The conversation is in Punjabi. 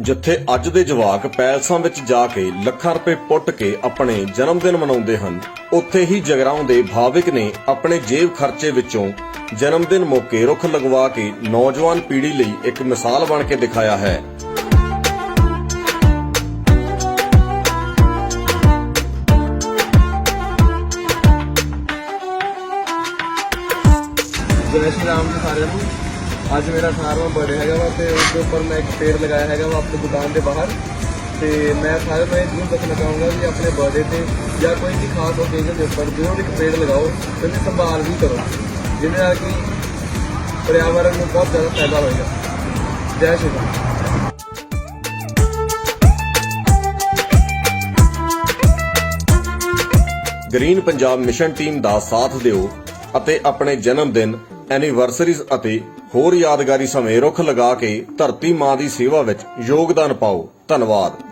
ਜਿੱਥੇ ਅੱਜ ਦੇ ਜਵਾਕ ਪੈਲਸਾਂ ਵਿੱਚ ਜਾ ਕੇ ਲੱਖਾਂ ਰੁਪਏ ਪੁੱਟ ਕੇ ਆਪਣੇ ਜਨਮ ਦਿਨ ਮਨਾਉਂਦੇ ਹਨ, ਉੱਥੇ ਹੀ ਜਗਰਾਉਂ ਦੇ ਭਾਵਿਕ ਨੇ ਆਪਣੇ ਜੇਬ ਖਰਚੇ ਵਿੱਚੋਂ ਜਨਮ ਦਿਨ ਮੌਕੇ ਰੁੱਖ ਲਗਵਾ ਕੇ ਨੌਜਵਾਨ ਪੀੜ੍ਹੀ ਲਈ ਇੱਕ ਮਿਸਾਲ ਬਣ ਕੇ ਦਿਖਾਇਆ ਹੈ। ਜੈ ਸ਼੍ਰੀ ਰਾਮ ਜੀ ਸਾਰਿਆਂ ਨੂੰ। ਅੱਜ ਮੇਰਾ 18ਵਾਂ ਬਰਥਡੇ ਹੈਗਾ ਵਾ ਤੇ ਉਸ ਦੇ ਉੱਪਰ ਮੈਂ ਇੱਕ ਪੇੜ ਲਗਾਇਆ ਹੈਗਾ ਵਾ ਆਪਣੀ ਦੁਕਾਨ ਦੇ ਬਾਹਰ। ਤੇ ਮੈਂ ਸਾਰਿਆਂ ਨੂੰ ਇਹ ਜ਼ਰੂਰ ਦੱਸਣਾ ਚਾਹੂੰਗਾ ਵੀ ਆਪਣੇ ਬਰਥਡੇ ਤੇ ਜਾਂ ਕੋਈ ਵੀ ਖਾਸ ਓਕੇਜ਼ਨ ਦੇ ਉੱਪਰ ਜ਼ਰੂਰ ਇੱਕ ਪੇੜ ਲਗਾਓ ਤੇ ਉਹਦੀ ਸੰਭਾਲ ਵੀ ਕਰੋ, ਜਿਹਦੇ ਨਾਲ ਕਿ ਪਰਿਆਵਰਨ ਨੂੰ ਬਹੁਤ ਜ਼ਿਆਦਾ ਫਾਇਦਾ ਹੋਏਗਾ। ਜੈ Shri Ram. Green Punjab mission team ਦਾ ਸਾਥ ਦਿਓ ਅਤੇ ਆਪਣੇ ਜਨਮ ਦਿਨ ਐਨੀਵਰਸਰੀਜ਼ ਅਤੇ ਹੋਰ ਯਾਦਗਾਰੀ ਸਮੇਂ ਰੁੱਖ ਲਗਾ ਕੇ ਧਰਤੀ ਮਾਂ ਦੀ ਸੇਵਾ ਵਿੱਚ ਯੋਗਦਾਨ ਪਾਓ। ਧੰਨਵਾਦ।